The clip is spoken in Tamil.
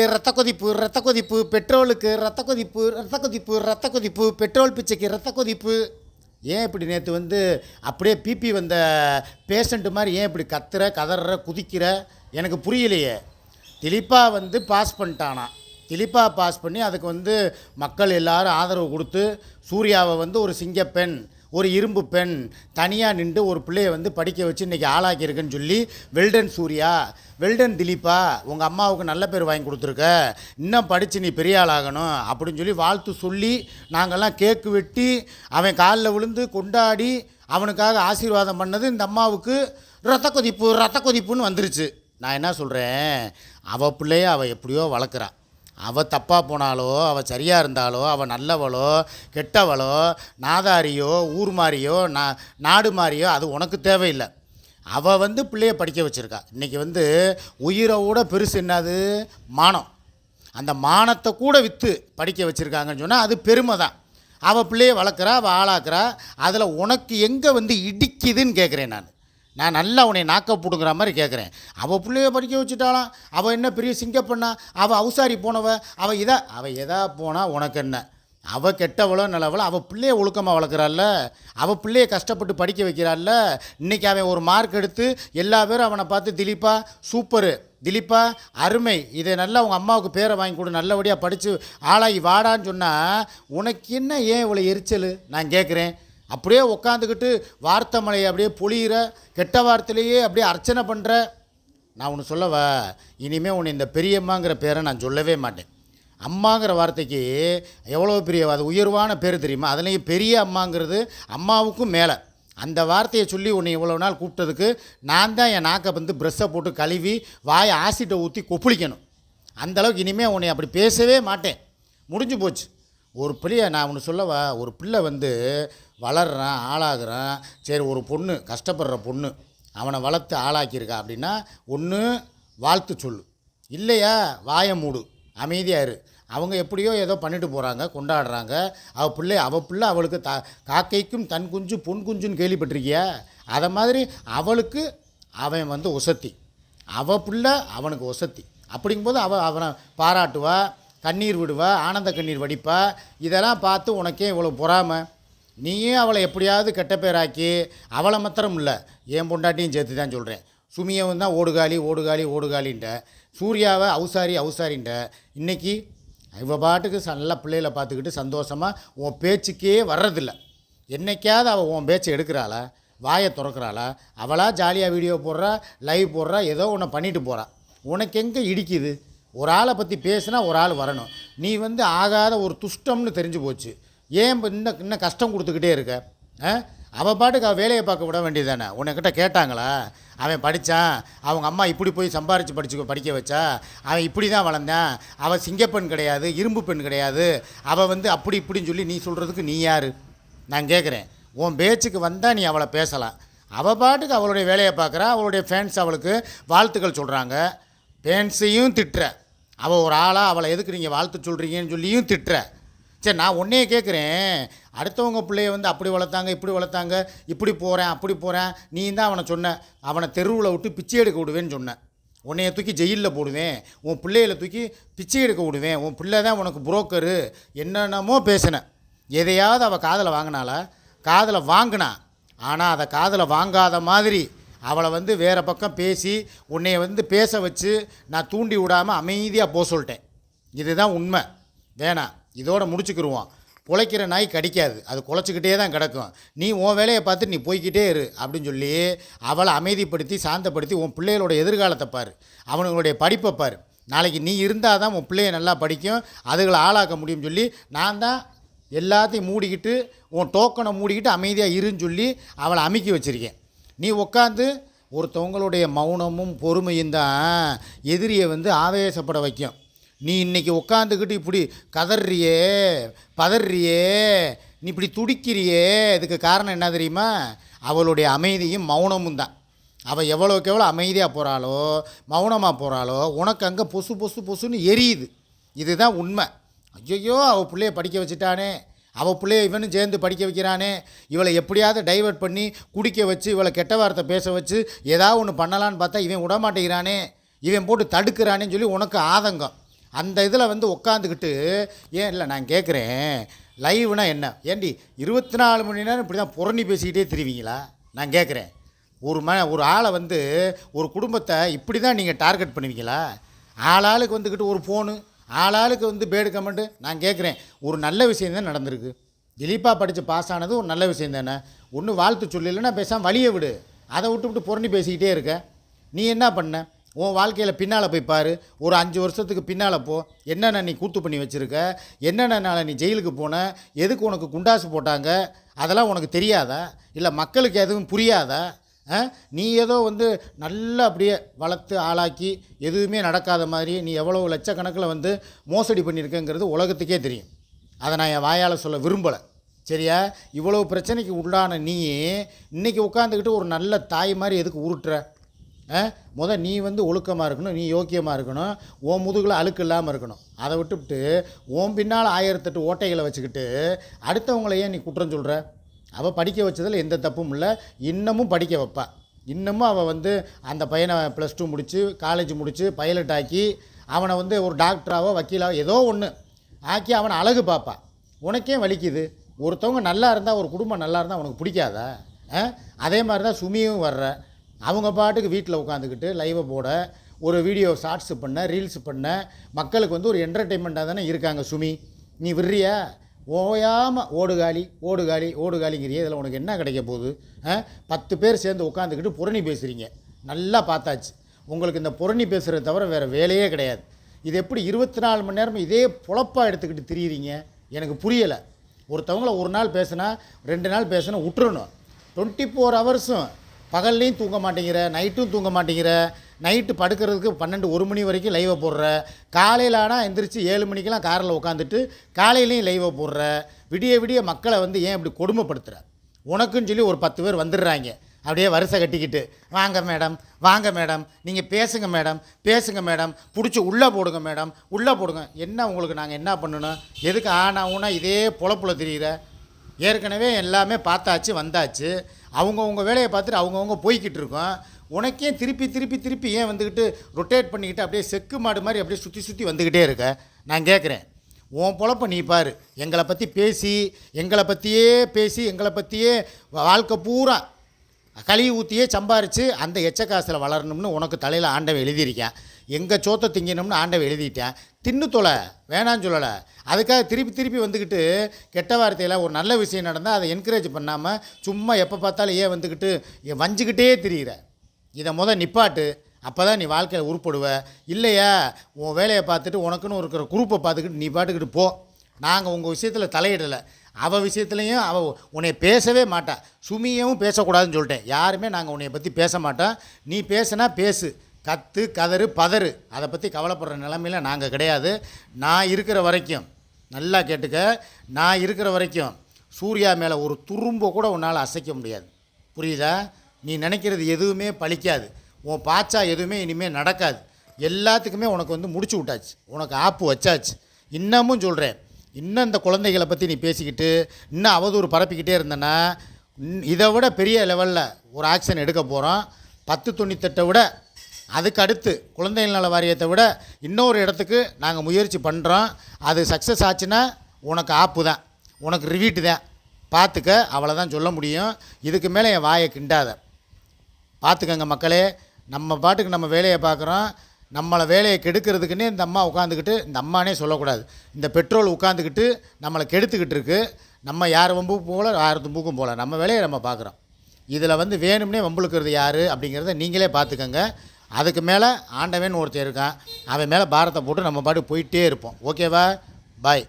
ரத்த கொதிப்பு ரத்த கொதிப்பு பெட்ரோலுக்கு ரத்த கொதிப்பு ரத்த கொதிப்பு ரத்த கொதிப்பு பெட்ரோல் பிச்சைக்கு ரத்த கொதிப்பு. ஏன் இப்படி நேற்று வந்து அப்படியே பிபி வந்த பேஷண்ட்டு மாதிரி ஏன் இப்படி கத்துற கதற குதிக்கிற? எனக்கு புரியலையே. திலீப்பா வந்து பாஸ் பண்ணிட்டானா? திலீப்பா பாஸ் பண்ணி அதுக்கு வந்து மக்கள் எல்லாரும் ஆதரவு கொடுத்து சூர்யாவை வந்து ஒரு சிங்கப்பெண் ஒரு இரும்பு பெண் தனியாக நின்று ஒரு பிள்ளையை வந்து படிக்க வச்சு இன்றைக்கி ஆளாக்கியிருக்குன்னு சொல்லி வெல்டன் சூர்யா வெல்டன் திலீப்பா உங்கள் அம்மாவுக்கு நல்ல பேர் வாங்கி கொடுத்துருக்க. இன்னும் படித்து நீ பெரிய ஆளாகணும் அப்படின்னு சொல்லி வாழ்த்து சொல்லி நாங்கள்லாம் கேக்கு வெட்டி அவன் காலில் விழுந்து கொண்டாடி அவனுக்காக ஆசீர்வாதம் பண்ணது இந்த அம்மாவுக்கு ரத்த கொதிப்பு ரத்த கொதிப்புன்னு வந்துருச்சு. நான் என்ன சொல்கிறேன் அவள் பிள்ளைய அவள் எப்படியோ வளர்க்குறா. அவள் தப்பாக போனாலோ அவள் சரியாக இருந்தாலோ அவள் நல்லவளோ கெட்டவளோ நாதாரியோ ஊர் மாதிரியோ நா நாடு மாதிரியோ அது உனக்கு தேவையில்லை. அவள் வந்து பிள்ளைய படிக்க வச்சுருக்கா. இன்றைக்கி வந்து உயிரை விட பெருசு என்னது? மானம். அந்த மானத்தை கூட விற்று படிக்க வச்சுருக்காங்கன்னு சொன்னால் அது பெருமை தான். அவள் பிள்ளைய வளர்க்குறா அவள் ஆளாக்குறா. அதில் உனக்கு எங்கே வந்து இடிக்குதுன்னு கேட்குறேன் நான். நான் நல்லா உன்னை நாக்க போட்டுங்கிற மாதிரி கேட்குறேன். அவள் பிள்ளைய படிக்க வச்சுட்டாளாம். அவள் என்ன பெரிய சிங்கப்பண்ணா அவள் அவுசாரி போனவ? அவள் இதா? அவள் எதா போனால் உனக்கு என்ன? அவள் கெட்டவளோ நல்லவளோ அவள் பிள்ளைய ஒழுக்கமாக வளர்க்குறாள்ல? அவள் பிள்ளைய கஷ்டப்பட்டு படிக்க வைக்கிறாள்ல? இன்றைக்கி அவன் ஒரு மார்க் எடுத்து எல்லா பேரும் அவனை பார்த்து திலீப்பா சூப்பரு. திலீப்பா அருமை. இதை நல்லா உங்கள் அம்மாவுக்கு பேரை வாங்கி கொடு. நல்லபடியாக படித்து ஆளாகி வாடான்னு சொன்னால் உனக்கு என்ன ஏன் இவ்வளோ எரிச்சல்? நான் கேட்குறேன். அப்படியே உட்காந்துக்கிட்டு வார்த்தை மலையை அப்படியே பொழியிற கெட்ட வார்த்தையிலேயே அப்படியே அர்ச்சனை பண்ணுற நான் ஒன்று சொல்லவா? இனிமேல் உன்னை இந்த பெரியம்மாங்கிற பேரை நான் சொல்லவே மாட்டேன். அம்மாங்கிற வார்த்தைக்கு எவ்வளோ பெரிய அது உயர்வான பேர் தெரியுமா? அதுலேயும் பெரிய அம்மாங்கிறது அம்மாவுக்கும் மேலே. அந்த வார்த்தையை சொல்லி உன்னை இவ்வளோ நாள் கூப்பிட்டதுக்கு நான் தான் என் நாக்கை வந்து ப்ரெஷ்ஷை போட்டு கழுவி வாயை ஆசிட்டை ஊற்றி கொப்பளிக்கணும். அந்தளவுக்கு இனிமேல் உன்னை அப்படி பேசவே மாட்டேன். முடிஞ்சு போச்சு. ஒரு பிள்ளைய நான் ஒன்று சொல்லவா? ஒரு பிள்ளை வந்து வளர்றான் ஆளாகிறான். சரி ஒரு பொண்ணு கஷ்டப்படுற பொண்ணு அவனை வளர்த்து ஆளாக்கியிருக்கா அப்படின்னா ஒன்று வாழ்த்து சொல்லு. இல்லையா? வாய மூடு. அமைதியாக இரு. அவங்க எப்படியோ ஏதோ பண்ணிட்டு போகிறாங்க கொண்டாடுறாங்க. அவள் பிள்ளை அவள் பிள்ளை அவளுக்கு த காக்கைக்கும் தன் குஞ்சு பொன் குஞ்சுன்னு கேள்விப்பட்டிருக்கியா? அதை மாதிரி அவளுக்கு அவன் வந்து உசத்தி அவள் பிள்ளை அவனுக்கு உசத்தி அப்படிங்கும்போது அவள் அவனை பாராட்டுவா கண்ணீர் விடுவா ஆனந்த கண்ணீர் வடிப்பா. இதெல்லாம் பார்த்து உனக்கே இவ்வளோ பொறாமை. நீயும் அவளை எப்படியாவது கெட்ட பேராக்கி அவளை மாத்திரம் இல்லை என் பொண்டாட்டியும் சேர்த்து தான் சொல்கிறேன் சுமியவும் தான் ஓடுகாலி ஓடுகாலி ஓடுகாலின்ட்ட. சூர்யாவை அவுசாரி அவுசாரின்ட்ட. இன்றைக்கி இவ பாட்டுக்கு நல்ல பிள்ளைகளை பார்த்துக்கிட்டு சந்தோஷமாக உன் பேச்சுக்கே வர்றதில்ல. என்னைக்காவது அவள் உன் பேச்சை எடுக்கிறாளா வாயை திறக்கிறாளா அவளாக ஜாலியாக வீடியோ போடுறா லைவ் போடுறா ஏதோ ஒன்று பண்ணிட்டு போகிறா உனக்கு எங்கே இடிக்குது? ஒரு ஆளை பற்றி பேசுனா ஒரு ஆள் வரணும். நீ வந்து ஆகாத ஒரு துஷ்டம்னு தெரிஞ்சு போச்சு. ஏன் இப்ப இன்னும் இன்னும் கஷ்டம் கொடுத்துக்கிட்டே இருக்க? ஆ? அவள் பாட்டுக்கு அவள் வேலையை பார்க்க விட வேண்டியது தானே உனக்கிட்ட கேட்டாங்களா? அவன் படித்தான் அவங்க அம்மா இப்படி போய் சம்பாரித்து படிச்சு படிக்க வச்சா? அவன் இப்படி தான் வளர்ந்தான் அவள் சிங்கப்பெண் கிடையாது இரும்பு பெண் கிடையாது. அவள் வந்து அப்படி இப்படின்னு சொல்லி நீ சொல்கிறதுக்கு நீ யார்? நான் கேட்குறேன் உன் பேச்சுக்கு வந்தால் நீ அவளை பேசலாம். அவள் பாட்டுக்கு அவளுடைய வேலையை பார்க்குறா. அவளுடைய ஃபேன்ஸ் அவளுக்கு வாழ்த்துக்கள் சொல்கிறாங்க ஃபேன்ஸையும் திட்டுற. அவள் ஒரு ஆளாக அவளை எதுக்கு நீங்கள் வாழ்த்து சொல்கிறீங்கன்னு சொல்லியும் திட்டுற. சரி நான் உன்னையே கேட்குறேன் அடுத்தவங்க பிள்ளைய வந்து அப்படி வளர்த்தாங்க இப்படி வளர்த்தாங்க இப்படி போகிறேன் அப்படி போகிறேன் நீ தான் அவனை சொன்ன அவனை தெருவில் விட்டு பிச்சை எடுக்க விடுவேன்னு சொன்னேன் உன்னைய தூக்கி ஜெயிலில் போடுவேன். உன் பிள்ளைகளை தூக்கி பிச்சை எடுக்க விடுவேன். உன் பிள்ளை தான் உனக்கு புரோக்கரு என்னென்னமோ பேசினேன் எதையாவது அவள் காதில் வாங்கினால காதில் வாங்கினா. ஆனால் அதை காதில் வாங்காத மாதிரி அவளை வந்து வேறு பக்கம் பேசி உன்னைய வந்து பேச வச்சு நான் தூண்டி விடாமல் அமைதியாக போக சொல்லிட்டேன். இதுதான் உண்மை. வேணாம். இதோட முடிச்சுக்கிடுவோம் குலைக்கிற நாய் கடிக்காது. அது குலைச்சிக்கிட்டே தான் கிடக்கும். நீ உன் வேலையை பார்த்து நீ போய்க்கிட்டே இரு அப்படின்னு சொல்லி அவளை அமைதிப்படுத்தி சாந்தப்படுத்தி உன் பிள்ளைகளோட எதிர்காலத்தை பார். அவனுங்களுடைய படிப்பை பார். நாளைக்கு நீ இருந்தால் தான் உன் பிள்ளைய நல்லா படிக்கும். அதுகளை ஆளாக்க முடியும்னு சொல்லி நான் தான் எல்லாத்தையும் மூடிக்கிட்டு உன் டோக்கனை மூடிக்கிட்டு அமைதியாக இருன்னு சொல்லி அவளை அமுக்கி வச்சுருக்கேன். நீ உட்காந்து ஒருத்தவங்களுடைய மௌனமும் பொறுமையும் தான் எதிரியை வந்து ஆவேசப்பட வைக்கும். நீ இன்றைக்கி உட்காந்துக்கிட்டு இப்படி கதறியே பதறியே நீ இப்படி துடிக்கிறியே இதுக்கு காரணம் என்ன தெரியுமா? அவளுடைய அமைதியும் மௌனமும் தான். அவள் எவ்வளோக்கு எவ்வளோ அமைதியாக போகிறாளோ மௌனமாக போகிறாளோ உனக்கு அங்கே பொசு பொசு பொசுன்னு எரியுது. இதுதான் உண்மை. ஐயோ அவள் பிள்ளைய படிக்க வச்சுட்டானே. அவள் பிள்ளைய இவனும் சேர்ந்து படிக்க வைக்கிறானே. இவளை எப்படியாவது டைவர்ட் பண்ணி குடிக்க வச்சு இவளை கெட்ட வார்த்தை பேச வச்சு ஏதாவது ஒன்று பண்ணலான்னு பார்த்தா இவன் விட மாட்டேங்கிறானே இவன் போட்டு தடுக்கிறானேன்னு சொல்லி உனக்கு ஆதங்கம். அந்த இதில் வந்து உட்காந்துக்கிட்டு ஏன் இல்லை நான் கேட்குறேன். லைவ்னா என்ன? ஏண்டி இருபத்தி நாலு மணி நேரம் இப்படி தான் புரணி பேசிக்கிட்டே திருவிங்களா? நான் கேட்குறேன். ஒரு ம ஒரு ஆளை வந்து ஒரு குடும்பத்தை இப்படி தான் நீங்கள் டார்கெட் பண்ணுவீங்களா? ஆளாளுக்கு வந்துக்கிட்டு ஒரு ஃபோனு ஆளாளுக்கு வந்து பேடு கமெண்ட்டு. நான் கேட்குறேன். ஒரு நல்ல விஷயம் தான் நடந்திருக்கு. திலீப்பாக படித்து பாஸ் ஆனது ஒரு நல்ல விஷயம் தானே. ஒன்றும் வாழ்த்து சொல்லலைன்னா பேசாமல் வழியை விடு. அதை விட்டு விட்டு புரணி பேசிக்கிட்டே இருக்க. நீ என்ன பண்ண? உன் வாழ்க்கையில் பின்னால் போய் பாரு. ஒரு அஞ்சு வருஷத்துக்கு பின்னால் போ. என்னென்ன நீ கூத்து பண்ணி வச்சுருக்க? என்னென்ன நீ ஜெயிலுக்கு போன? எதுக்கு உனக்கு குண்டாசு போட்டாங்க? அதெல்லாம் உனக்கு தெரியாதா? இல்லை மக்களுக்கு எதுவும் புரியாதா? ஆ? நீ ஏதோ வந்து நல்லா அப்படியே வளர்த்து ஆளாக்கி எதுவுமே நடக்காத மாதிரி நீ எவ்வளோ லட்சக்கணக்கில் வந்து மோசடி பண்ணியிருக்கங்கிறது உலகத்துக்கே தெரியும். அதை நான் என் வாயால் சொல்ல விரும்பலை. சரியா? இவ்வளோ பிரச்சனைக்கு உள்ளான நீ இன்னைக்கு உட்காந்துக்கிட்டு ஒரு நல்ல தாய் மாதிரி எதுக்கு உருட்டுற? முத நீ வந்து ஒழுக்கமாக இருக்கணும் நீ யோக்கியமாக இருக்கணும் உன் முதுகில் அழுக்கு இல்லாமல் இருக்கணும். அதை விட்டுவிட்டு உன் பின்னால் ஆயிரத்தெட்டு ஓட்டைகளை வச்சுக்கிட்டு அடுத்தவங்களை ஏன் நீ குற்றம் சொல்கிற அவள் படிக்க வச்சதில் எந்த தப்பும் இல்லை. இன்னமும் படிக்க வைப்பா. இன்னமும் அவள் வந்து அந்த பையனை ப்ளஸ் டூ முடித்து காலேஜ் முடித்து பைலட் ஆக்கி அவனை வந்து ஒரு டாக்டராகவோ வக்கீலாவோ ஏதோ ஒன்று ஆக்கி அவனை அழகு பார்ப்பா உனக்கே வலிக்குது. ஒருத்தவங்க நல்லா இருந்தால் ஒரு குடும்பம் நல்லா இருந்தால் உனக்கு பிடிக்காதா? ஆ? அதே மாதிரி தான் சுமியும் வர்ற. அவங்க பாட்டுக்கு வீட்டில் உட்காந்துக்கிட்டு லைவை போட ஒரு வீடியோ ஷார்ட்ஸ் பண்ண ரீல்ஸ் பண்ண மக்களுக்கு வந்து ஒரு என்டர்டெயின்மெண்ட்டாக தானே இருக்காங்க சுமி. நீ விடுறியா? ஓயாமல் ஓடுகாலி ஓடுகாலி ஓடுகாலிங்கிறிய இதில் உனக்கு என்ன கிடைக்க போகுது? பத்து பேர் சேர்ந்து உட்காந்துக்கிட்டு புரணி பேசுகிறீங்க நல்லா பார்த்தாச்சு. உங்களுக்கு இந்த புரணி பேசுகிறத தவிர வேறு வேலையே கிடையாது. இது எப்படி இருபத்தி நாலு மணி நேரம் இதே பொழப்பாக எடுத்துக்கிட்டு திரியிறீங்க? எனக்கு புரியலை. ஒருத்தவங்கள ஒரு நாள் பேசுனா ரெண்டு நாள் பேசுனா விட்டுறணும் டுவெண்ட்டி ஃபோர் ஹவர்ஸும் பகல்லையும் தூங்க மாட்டேங்கிற நைட்டும் தூங்க மாட்டேங்கிற நைட்டு படுக்கிறதுக்கு பன்னெண்டு ஒரு மணி வரைக்கும் லைவை போடுற காலையில் ஆனால் எந்திரிச்சு ஏழு மணிக்கெலாம் காரில் உட்காந்துட்டு காலையிலையும் லைவை போடுற விடிய விடிய மக்களை வந்து ஏன் இப்படி கொடுமைப்படுத்துகிற உனக்குன்னு சொல்லி ஒரு பத்து பேர் வந்துடுறாங்க. அப்படியே வரிசை கட்டிக்கிட்டு வாங்க மேடம் வாங்க மேடம் நீங்கள் பேசுங்க மேடம் பேசுங்க மேடம் பிடிச்சி உள்ளே போடுங்க மேடம் உள்ளே போடுங்க. என்ன உங்களுக்கு நாங்கள் என்ன பண்ணணும்? எதுக்கு ஆனால் ஊனா இதே பொழப்புல தெரியுற? ஏற்கனவே எல்லாமே பார்த்தாச்சு வந்தாச்சு. அவங்கவுங்க வேலையை பார்த்துட்டு அவங்கவுங்க போய்கிட்டு இருக்கோம். உனக்கே திருப்பி திருப்பி திருப்பி ஏன் வந்துக்கிட்டு ரொட்டேட் பண்ணிக்கிட்டு அப்படியே செக்கு மாடு மாதிரி அப்படியே சுற்றி சுற்றி வந்துக்கிட்டே இருக்க? நான் கேட்குறேன். உன் பொழப்ப நீ பார். எங்களை பற்றி பேசி எங்களை பற்றியே பேசி எங்களை பற்றியே வாழ்க்கை பூரா களி ஊற்றியே சம்பாரித்து அந்த எச்ச காசில் வளரணும்னு உனக்கு தலையில் ஆண்டவை எழுதியிருக்கேன். எங்கள் சோத்தை திங்கணும்னு ஆண்டவை எழுதிட்டேன். தின்னு தொலை. வேணான்னு சொல்லலை. அதுக்காக திருப்பி திருப்பி வந்துக்கிட்டு கெட்ட வார்த்தையில் ஒரு நல்ல விஷயம் நடந்தால் அதை என்கரேஜ் பண்ணாமல் சும்மா எப்போ பார்த்தாலும் ஏன் வந்துக்கிட்டு வஞ்சிக்கிட்டே திரிகிற இதை முத நிப்பாட்டு. அப்போ தான் நீ வாழ்க்கையில் உருப்படுவ. இல்லையா? உன் வேலையை பார்த்துட்டு உனக்குன்னு இருக்கிற குரூப்பை பார்த்துக்கிட்டு நீ பாட்டுக்கிட்டு போ. நாங்கள் உங்கள் விஷயத்தில் தலையிடலை. அவள் விஷயத்துலையும் அவள் உன்னை பேசவே மாட்டா. சுமியவும் பேசக்கூடாதுன்னு சொல்லிட்டேன். யாருமே நாங்கள் உன்னை பற்றி பேச மாட்டோம். நீ பேசுனா பேசு. கத்து கதறு பதறு. அதை பற்றி கவலைப்படுற நிலமையில நாங்கள் கிடையாது. நான் இருக்கிற வரைக்கும் நல்லா கேட்டுக்க நான் இருக்கிற வரைக்கும் சூர்யா மேலே ஒரு துரும்ப கூட உன்னால் அசைக்க முடியாது. புரியுதா? நீ நினைக்கிறது எதுவுமே பலிக்காது உன் பாச்சா எதுவுமே இனிமேல் நடக்காது. எல்லாத்துக்குமே உனக்கு வந்து முடிச்சு விட்டாச்சு. உனக்கு ஆப்பு வச்சாச்சு. இன்னமும் சொல்கிறேன் இன்னும் இந்த குழந்தைகளை பற்றி நீ பேசிக்கிட்டு இன்னும் அவதூறு பரப்பிக்கிட்டே இருந்தேன்னா இதை விட பெரிய லெவலில் ஒரு ஆக்ஷன் எடுக்க போகிறோம் பத்து தொண்ணூத்தெட்டை விட அதுக்கு அடுத்து குழந்தைகள் நல வாரியத்தை விட இன்னொரு இடத்துக்கு நாங்கள் முயற்சி பண்ணுறோம் அது சக்ஸஸ் ஆச்சுன்னா உனக்கு ஆப்பு தான். உனக்கு ரிவீட்டு தான். பார்த்துக்க அவ்வளோதான் சொல்ல முடியும். இதுக்கு மேலே என் வாயை கிண்டாத. பார்த்துக்கங்க மக்களே நம்ம பாட்டுக்கு நம்ம வேலையை பார்க்குறோம். நம்மளை வேலையை கெடுக்கிறதுக்குன்னே இந்த அம்மா உட்காந்துக்கிட்டு இந்த அம்மானே சொல்லக்கூடாது. இந்த பெட்ரோல் உட்காந்துக்கிட்டு நம்மளை கெடுத்துக்கிட்டு இருக்குது நம்ம யார் வம்புக்கும் போகல யார் தும்புக்கும் போகல நம்ம வேலையை நம்ம பார்க்குறோம். இதில் வந்து வேணும்னே வம்புழுக்கிறது யார் அப்படிங்கிறத நீங்களே பார்த்துக்கங்க அதுக்கு மேலே ஆண்டவன் ஒருத்தன் இருக்கான். அவன் மேலே பாரத்தை போட்டு நம்ம பாட்டு போயிட்டே இருப்போம். ஓகேவா பாய்